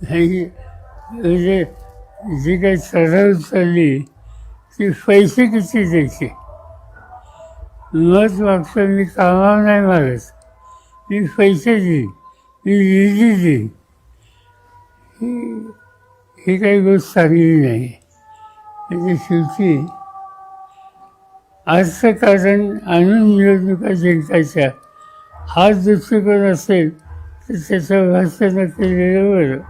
हे म्हणजे जी काही चढाव चालली ती पैसे किती द्यायचे? मत मागतो मी कामा नाही मागत. मी पैसे देईन मी निधी देईन ही काही गोष्ट चांगली नाही. त्याच्या शेवटी कारण आणून निवडणुका जिंकायच्या हा दृष्टिकोन असेल तर त्याचं भाषण केलेलं बरं.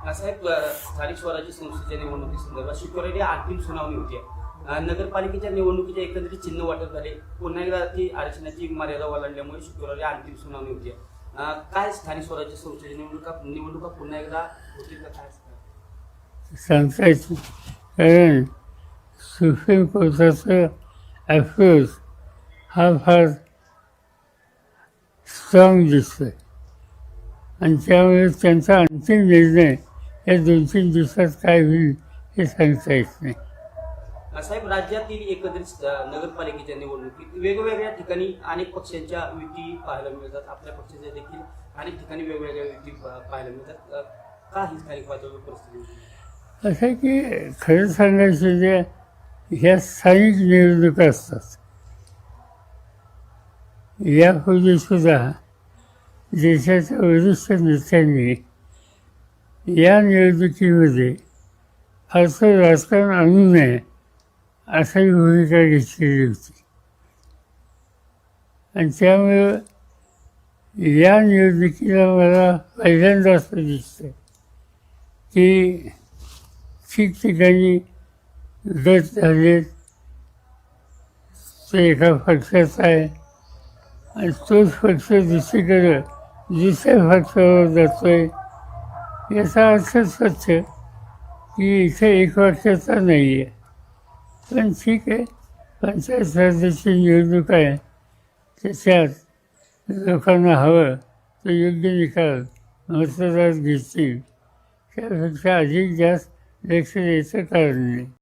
साहेब स्थानिक स्वराज्य संस्थेच्या निवडणुकीसंदर्भात शुक्रवारी अंतिम सुनावणी होती. नगरपालिकेच्या निवडणुकीच्या एकंदरीत चिन्ह वाटप झाले. पुन्हा एकदा ती आरक्षणाची मर्यादा ओलांडल्यामुळे शुक्रवारी अंतिम सुनावणी होती. काय स्थानिक स्वराज्य संस्थेच्या निवडणुका निवडणुका पुन्हा एकदा होतील का काय सांगता नाही. कारण सुप्रीम कोर्टाचा अप्रोच हा फार स्ट्रॉंग दिसतोय. आणि त्यामुळे त्यांचा अंतिम निर्णय या दोन तीन दिवसात काय होईल हे सांगता येत नाही. साहेब राज्यातील एकंदरीत अ, नगरपालिकेच्या निवडणुकीत वेगवेगळ्या ठिकाणी अनेक पक्षांच्या युती पाहायला मिळतात. आपल्या पक्षाच्या देखील अनेक ठिकाणी वेगवेगळ्या युती पाहायला मिळतात. का ही स्थानिक पातळीवर परिस्थिती? असं आहे की खरं सांगायचं जे ह्या स्थानिक निवडणुका असतात. यापूर्वी सुद्धा देशाच्या वरिष्ठ नेत्यांनी या निवडणुकीमध्ये फारसं राजकारण आणू नये अशी भूमिका घेतलेली होती. आणि त्यामुळं या निवडणुकीला मला पहिल्यांदा असं दिसतं की ठिकठिकाणी गट झालेत ते एका पक्षाचा आहे आणि तोच पक्ष दुसरीकडं दुसऱ्या पक्षावर आहे याचा अर्थ स्वच्छ की इथे एक वर्षाचा नाही आहे पण ठीक आहे. पंचायत समितीची निवडणूक आहे. त्याच्यात लोकांना हवं तर योग्य निकाल मतदार घेतील. त्यापेक्षा अधिक जास्त लक्ष द्यायचं कारण नाही.